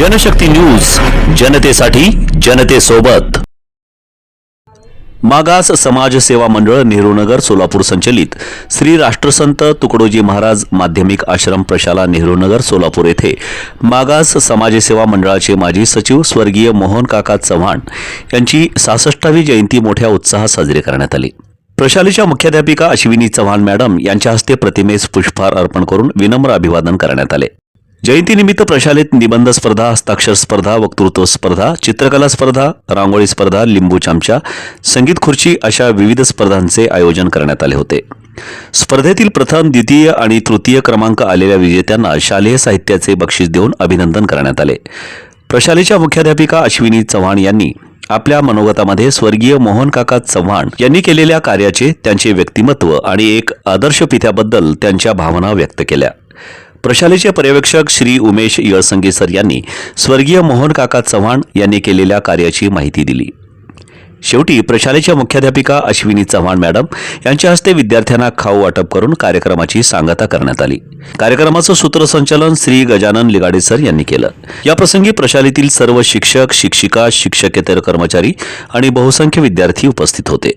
Janshakti news जनतेसाठी जनतेसोबत. मागास समाज सेवा मंडळ नेहरूनगर सोलापूर संचलित. श्री राष्ट्रसंत तुकडोजी महाराज माध्यमिक आश्रम प्रशाला नेहरूनगर सोलापूर येथे. मागास समाजसेवा मंडळाचे माजी सचिव स्वर्गीय मोहन काका चव्हाण यांची सहासष्टावी जयंती मोठ्या उत्साहात साजरी करण्यात आली. प्रशालेच्या मुख्याध्यापिका अश्विनी चव्हाण मॅडम यांच्या हस्ते प्रतिमेस पुष्पहार अर्पण करून विनम्र अभिवादन करण्यात आले. जयंतीनिमित्त प्रशालेत निबंध स्पर्धा हस्ताक्षर स्पर्धा वक्तृत्व स्पर्धा चित्रकला स्पर्धा रांगोळी स्पर्धा लिंबू चमचा संगीत खुर्ची अशा विविध स्पर्धांचे आयोजन करण्यात आले होते. स्पर्धेतील प्रथम द्वितीय आणि तृतीय क्रमांक आलेल्या विजेत्यांना शालेय साहित्याचे बक्षीस देऊन अभिनंदन करण्यात आले. प्रशालेच्या मुख्याध्यापिका अश्विनी चव्हाण यांनी आपल्या मनोगतामध्ये स्वर्गीय मोहन काका चव्हाण यांनी केलेल्या कार्याचे त्यांचे व्यक्तिमत्व आणि एक आदर्श पित्याबद्दल त्यांच्या भावना व्यक्त केल्या. प्रशालेचे पर्यवेक्षक श्री उमेश यळसंगे सर यांनी स्वर्गीय मोहन काका चव्हाण यांनी केलेल्या कार्याची माहिती दिली. शेवटी प्रशालेच्या मुख्याध्यापिका अश्विनी चव्हाण मॅडम यांच्या हस्ते विद्यार्थ्यांना खाऊ वाटप करून कार्यक्रमाची सांगता करण्यात आली. कार्यक्रमाचं सूत्रसंचालन श्री गजानन लिगाडे सर यांनी केलं. याप्रसंगी प्रशालेतील सर्व शिक्षक शिक्षिका शिक्षकेतर कर्मचारी आणि बहुसंख्य विद्यार्थी उपस्थित होते.